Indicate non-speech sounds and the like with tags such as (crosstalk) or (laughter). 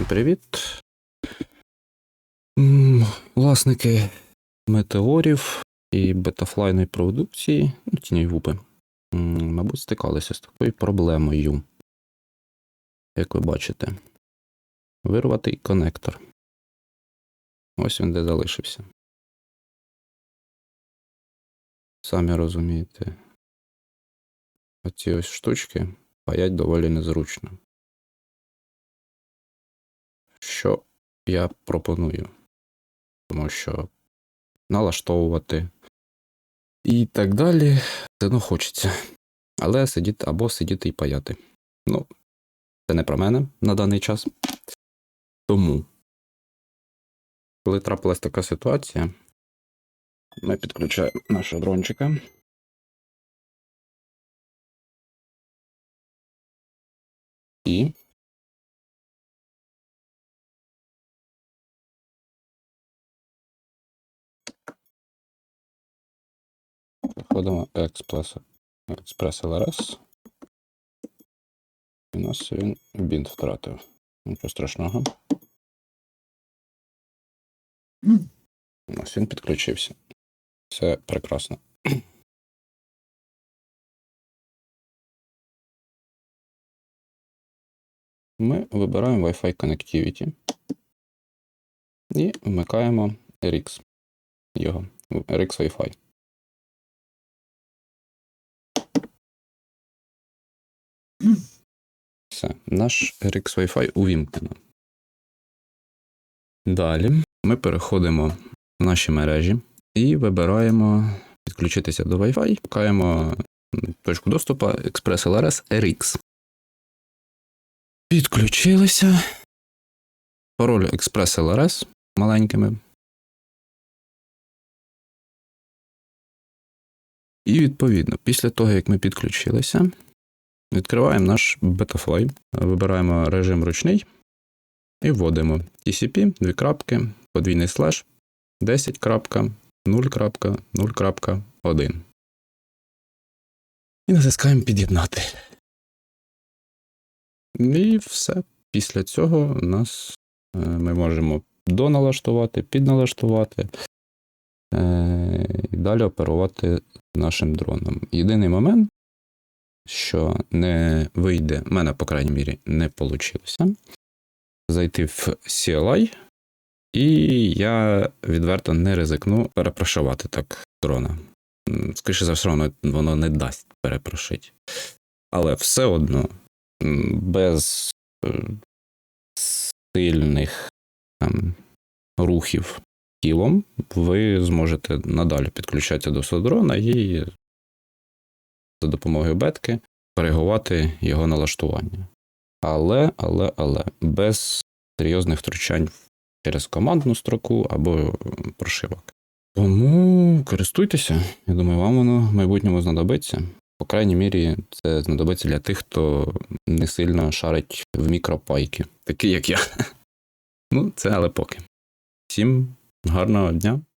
Всім привіт. Власники метеорів і бетафлайної продукції, ну, тіньої вупи, мабуть, стикалися з такою проблемою. Як ви бачите, вирватий конектор. Ось він де залишився. Самі розумієте, оці ось штучки паять доволі незручно. Що я пропоную? Тому що налаштовувати і так далі все одно хочеться. Але сидіти або сидіти і паяти. Ну, це не про мене на даний час. Тому, коли трапилась така ситуація, ми підключаємо нашого дрончика. І Заходимо Експрес, Експрес ЛРС. І у нас він бінт втратив. Нічого страшного. Ось він підключився. Все прекрасно. Ми вибираємо Wi-Fi Connectivity і вмикаємо RX. Його RX Wi-Fi. Все, наш RX Wi-Fi увімкнено. Далі ми переходимо в наші мережі і вибираємо підключитися до Wi-Fi, шукаємо точку доступу Express LRS RX. Підключилися. Пароль Express LRS маленькими. І відповідно, після того, як ми підключилися, Відкриваємо наш Betafly, вибираємо режим ручний і вводимо TCP, дві крапки, подвійний слеш 10.0.0.1. І натискаємо під'єднати. І все. Після цього у нас е, ми можемо доналаштувати, підналаштувати е, і далі оперувати нашим дроном. Єдиний момент що не вийде, в мене, по крайній мірі, не вийшло. Зайти в CLI, і я відверто не ризикну перепрошувати так дрона. Скоріше за все, воно, воно не дасть перепрошити. Але все одно, без е, сильних там, рухів тілом, ви зможете надалі підключатися до свого дрона і за допомогою бетки коригувати його налаштування. Але, але, але без серйозних втручань через командну строку або прошивок. Тому користуйтеся, я думаю, вам воно в майбутньому знадобиться. По крайній мірі, це знадобиться для тих, хто не сильно шарить в мікропайки, такі як я. (laughs) Ну, це але поки. Всім гарного дня!